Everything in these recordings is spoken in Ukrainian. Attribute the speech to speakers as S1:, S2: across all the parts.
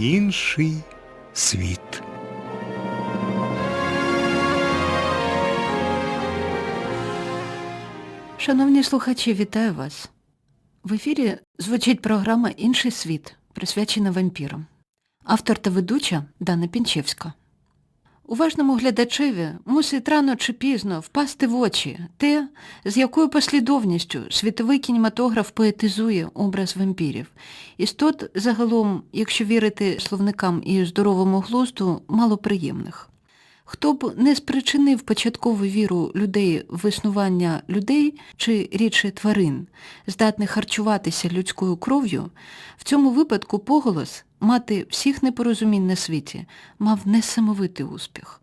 S1: інший світ.
S2: Шановні слухачі, вітаю вас. В ефірі звучить програма Інший світ, присвячена вампірам. Автор та ведуча Дана Пінчевська. Уважному глядачеві мусить рано чи пізно впасти в очі те, з якою послідовністю світовий кінематограф поетизує образ вампірів. Істот загалом, якщо вірити словникам і здоровому глузду, малоприємних. Хто б не спричинив початкову віру людей в існування людей чи рідше тварин, здатних харчуватися людською кров'ю, в цьому випадку поголос мати всіх непорозумінь на світі мав несамовитий успіх.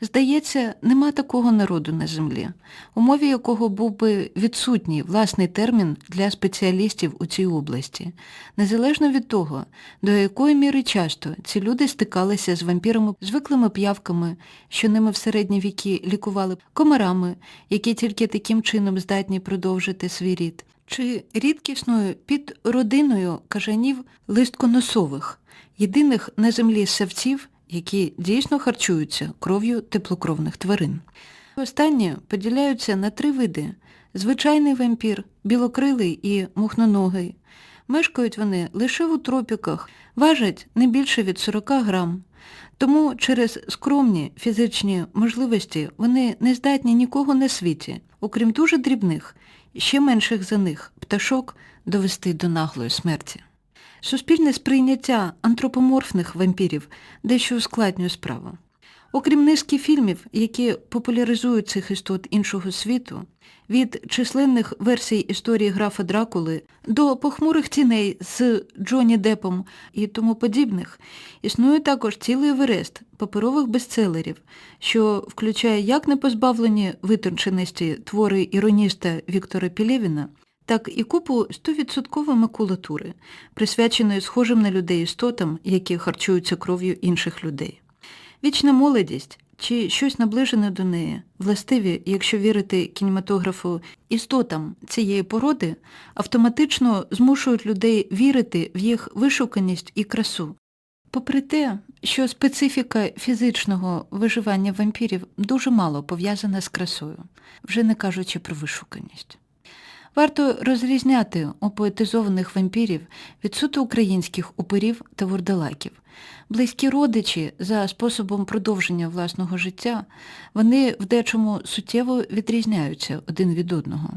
S2: Здається, нема такого народу на землі, у мові якого був би відсутній власний термін для спеціалістів у цій області, незалежно від того, до якої міри часто ці люди стикалися з вампірами, звиклими п'явками, що ними в середні віки лікували, комарами, які тільки таким чином здатні продовжити свій рід, чи рідкісною підродиною кажанів листконосових, єдиних на землі савців, які дійсно харчуються кров'ю теплокровних тварин. Останні поділяються на три види звичайний вампір, білокрилий і мухноногий. Мешкають вони лише у тропіках, важать не більше від 40 грам. Тому через скромні фізичні можливості вони не здатні нікого на світі, окрім дуже дрібних, ще менших за них, пташок довести до наглої смерті. Суспільне сприйняття антропоморфних вампірів дещо ускладнює справу. Окрім низки фільмів, які популяризують цих істот іншого світу, від численних версій історії графа Дракули до похмурих тіней з Джонні Депом і тому подібних, існує також цілий верест паперових бестселерів, що включає як непозбавлені витонченості твори іроніста Віктора Пілєвіна, так і купу 100% макулатури, присвяченої схожим на людей істотам, які харчуються кров'ю інших людей. Вічна молодість чи щось наближене до неї, властиві, якщо вірити кінематографу, істотам цієї породи, автоматично змушують людей вірити в їх вишуканість і красу. Попри те, що специфіка фізичного виживання вампірів дуже мало пов'язана з красою, вже не кажучи про вишуканість. Варто розрізняти опоетизованих вампірів від суто українських упирів та вурдалаків. Близькі родичі за способом продовження власного життя, вони в дечому суттєво відрізняються один від одного.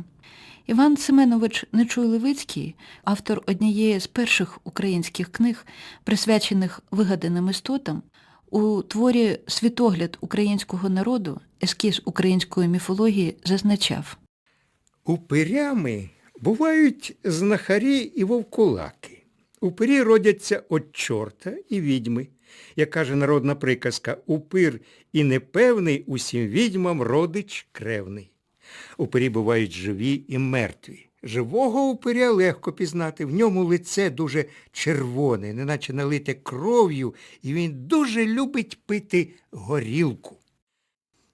S2: Іван Семенович Нечуй-Левицький, автор однієї з перших українських книг, присвячених вигаданим істотам, у творі Світогляд українського народу, ескіз української міфології зазначав.
S1: Упирями бувають знахарі і вовкулаки. Упирі родяться від чорта і відьми. Як каже народна приказка, упир і непевний усім відьмам родич кревний. Упирі бувають живі і мертві. Живого упиря легко пізнати, в ньому лице дуже червоне, неначе налите кров'ю, і він дуже любить пити горілку.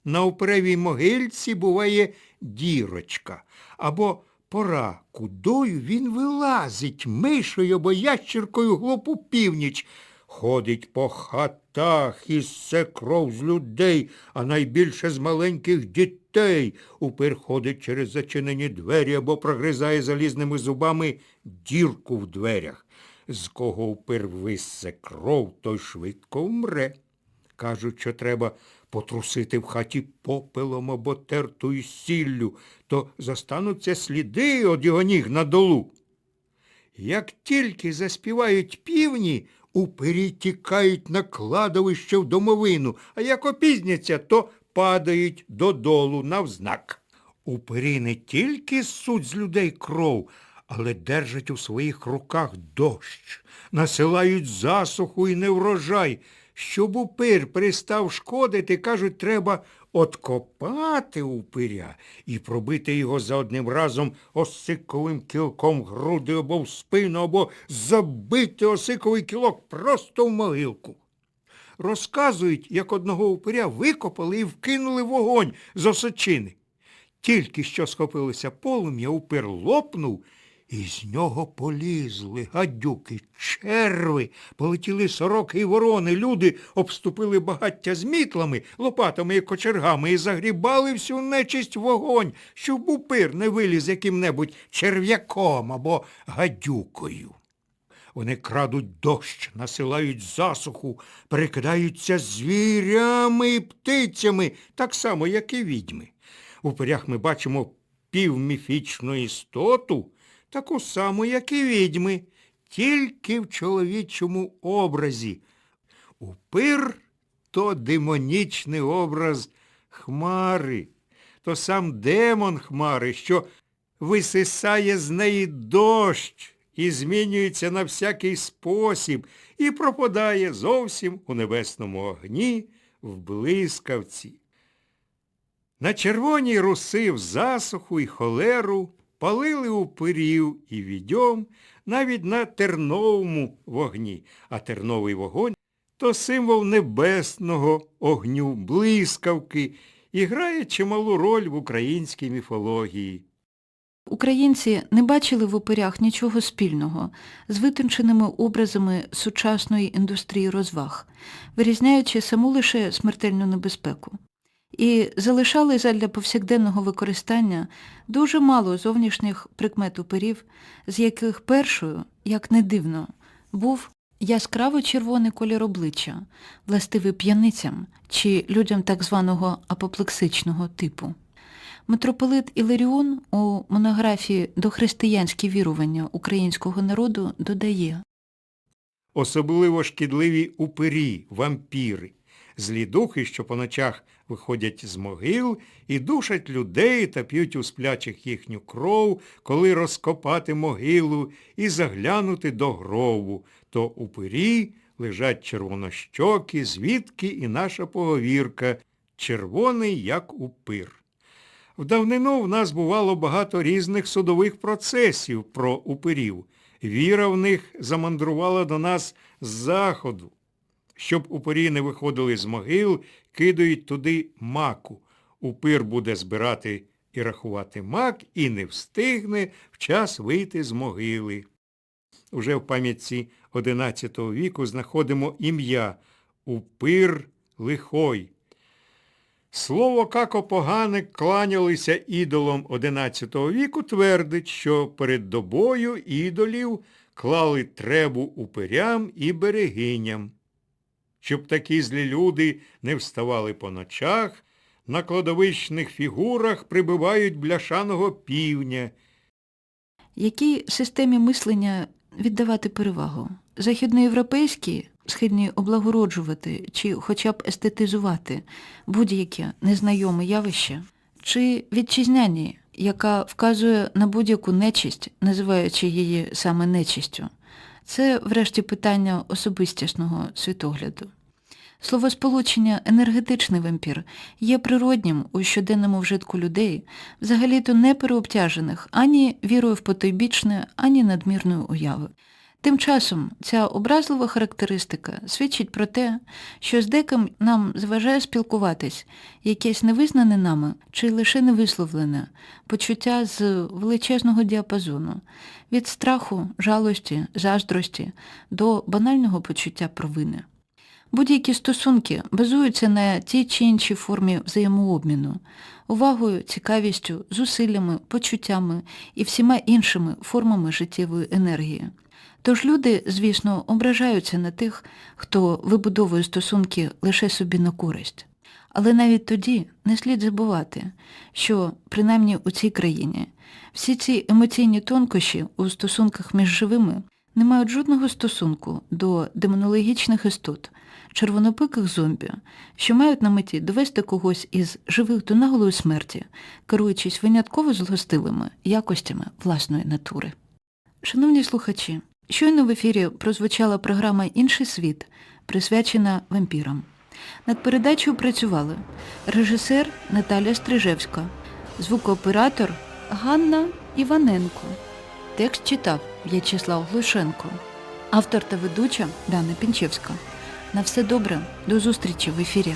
S1: На упревій могильці буває дірочка, або пора кудою він вилазить мишою або ящіркою глупу північ. Ходить по хатах і ссе кров з людей, а найбільше з маленьких дітей. Упир ходить через зачинені двері або прогризає залізними зубами дірку в дверях. З кого упир виссе кров, той швидко вмре. Кажуть, що треба потрусити в хаті попелом або тертою сіллю, то застануться сліди од його ніг на долу. Як тільки заспівають півні, упирі тікають на кладовище в домовину, а як опізняться, то падають додолу навзнак. Упирі не тільки суть з людей кров, але держать у своїх руках дощ, насилають засуху і неврожай. Щоб упир перестав шкодити, кажуть, треба откопати упиря і пробити його за одним разом осиковим кілком груди або в спину, або забити осиковий кілок просто в могилку. Розказують, як одного упиря викопали і вкинули вогонь з осочини. Тільки що схопилося полум'я, упир лопнув І з нього полізли гадюки, черви, полетіли сороки і ворони. Люди обступили багаття з мітлами, лопатами і кочергами і загрібали всю нечисть вогонь, щоб упир не виліз яким-небудь черв'яком або гадюкою. Вони крадуть дощ, насилають засуху, перекидаються звірями і птицями, так само, як і відьми. У пирях ми бачимо півміфічну істоту, таку саму, як і відьми, тільки в чоловічому образі. Упир то демонічний образ хмари, то сам демон хмари, що висисає з неї дощ і змінюється на всякий спосіб і пропадає зовсім у небесному огні в блискавці. На червоній руси в засуху і холеру палили упирів і відьом навіть на терновому вогні, а терновий вогонь то символ небесного огню, блискавки і грає чималу роль в українській міфології.
S2: Українці не бачили в оперях нічого спільного з витонченими образами сучасної індустрії розваг, вирізняючи саму лише смертельну небезпеку. І залишали задля повсякденного використання дуже мало зовнішніх прикмет оперів, з яких першою, як не дивно, був яскраво червоний колір обличчя, властивий п'яницям чи людям так званого апоплексичного типу. Митрополит Іларіон у монографії «Дохристиянські вірування українського народу» додає
S1: Особливо шкідливі упирі, вампіри, злі духи, що по ночах виходять з могил і душать людей та п'ють у сплячих їхню кров, коли розкопати могилу і заглянути до гробу, то упирі лежать червонощокі, звідки і наша поговірка «червоний, як упир». В давнину в нас бувало багато різних судових процесів про упирів. Віра в них замандрувала до нас з заходу. Щоб упирі не виходили з могил, кидають туди маку. Упир буде збирати і рахувати мак і не встигне в час вийти з могили. Уже в пам'ятці XI віку знаходимо ім'я Упир лихой. Слово како поганик кланялися ідолам XI віку твердить, що перед добою ідолів клали требу упирям і берегиням. Щоб такі злі люди не вставали по ночах, на кладовищних фігурах прибивають бляшаного півня.
S2: Якій системі мислення віддавати перевагу? Західноєвропейській, схильні облагороджувати чи хоча б естетизувати будь-яке незнайоме явище, чи вітчизняній, яка вказує на будь-яку нечисть, називаючи її саме нечистю? Це, врешті, питання особистісного світогляду. Словосполучення енергетичний вампір є природнім у щоденному вжитку людей, взагалі-то не переобтяжених ані вірою в потойбічне, ані надмірною уяви. Тим часом ця образлива характеристика свідчить про те, що з деким нам зважає спілкуватись якесь невизнане нами чи лише невисловлене почуття з величезного діапазону, від страху, жалості, заздрості до банального почуття провини. Будь-які стосунки базуються на тій чи іншій формі взаємообміну, увагою, цікавістю, зусиллями, почуттями і всіма іншими формами життєвої енергії. Тож люди, звісно, ображаються на тих, хто вибудовує стосунки лише собі на користь. Але навіть тоді не слід забувати, що, принаймні у цій країні, всі ці емоційні тонкощі у стосунках між живими не мають жодного стосунку до демонологічних істот, червонопиких зомбі, що мають на меті довести когось із живих до наголої смерті, керуючись винятково злостивими якостями власної натури. Шановні слухачі, щойно в ефірі прозвучала програма Інший світ, присвячена вампірам. Над передачею працювали режисер Наталя Стрижевська, звукооператор Ганна Іваненко. Текст читав В'ячеслав Глушенко, автор та ведуча Дана Пінчевська. На все добре, до зустрічі в ефірі.